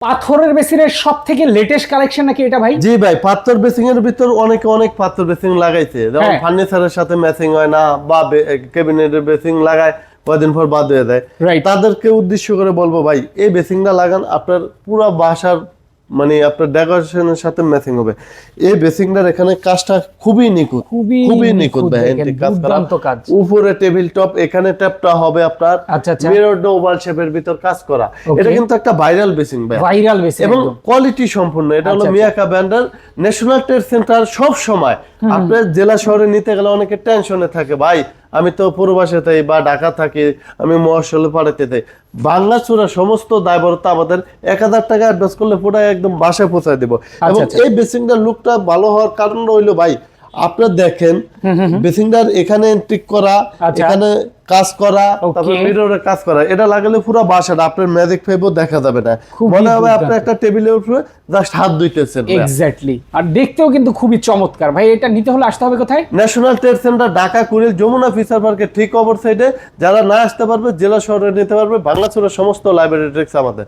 পাথরের বেসিনের সব থেকে লেটেস্ট কালেকশন নাকি এটা ভাই জি ভাই পাথর বেসিং এর ভিতর অনেকে অনেক পাথর বেসিং লাগাইছে যেমন হ্যাঁ। ফার্নিচারের সাথে ম্যাচিং হয় না বা ক্যাবিনেটের বেসিং লাগায় কয়দিন পর বাদ হয়ে যায়. তাদেরকে উদ্দেশ্য করে বলব ভাই এই বেসিংটা লাগান আপনার পুরো বাসার মানে আপনার ডেকোরেশনের সাথে ম্যাচিং হবে। এই বেসিংটার এখানে কাজটা খুবই নিখুঁত খুবই নিখুঁত ভাই কাজ করা। উপরে টেবিল টপ এখানে ট্যাপটা হবে আপনার আচ্ছা, আচ্ছা। মিরর ওভাল শেপের ভিতর কাজ করা। এটা কিন্তু একটা ভাইরাল বেসিং ভাই। ভাইরাল বেসিন এবং কোয়ালিটি সম্পূর্ণ এটা হলো। মিয়াকা ব্র্যান্ডের ন্যাশনাল ট্রেড সেন্টার সব সময় আপনার জেলা শহরে নিতে গেলে অনেকে টেনশনে থাকে ভাই। আমি তো পূর্বাসে থাকি বা ঢাকা থাকি আমি মহাশলে পাড়াতে থাকি বাংলা চূড়া সমস্ত দায়বরতা আমাদের এক হাজার টাকা অ্যাডভান্স করলে পুরো একদম বাসায় পৌঁছায় দেবো এবং আচ্ছা। এই বেসিংটার লুকটা ভালো হওয়ার কারণ রইল ভাই আপনার দেখেন বেসিংটার এখানে ঠিক করা আচ্ছা। এখানে কাজ করা. তারপর মিররে কাজ করা এটা লাগালে পুরো বাসাটা আপনার ম্যাজিক ফাইভও দেখা যাবে না। মনে হবে। আপনি একটা টেবিলের উপরে জাস্ট হাত ধুইতেছেন। এক্স্যাক্টলি আর দেখতেও কিন্তু খুবই চমৎকার। ভাই এটা নিতে হলে আসতে হবে কোথায়? National trade centre Dhaka Kuril Jamuna future পার্কের ঠিক অপর সাইডে যারা না আসতে পারবে জেলা শহরে নিতে পারবে বাংলা সমস্ত লাইব্রেরি ট্রিক্স আমাদের।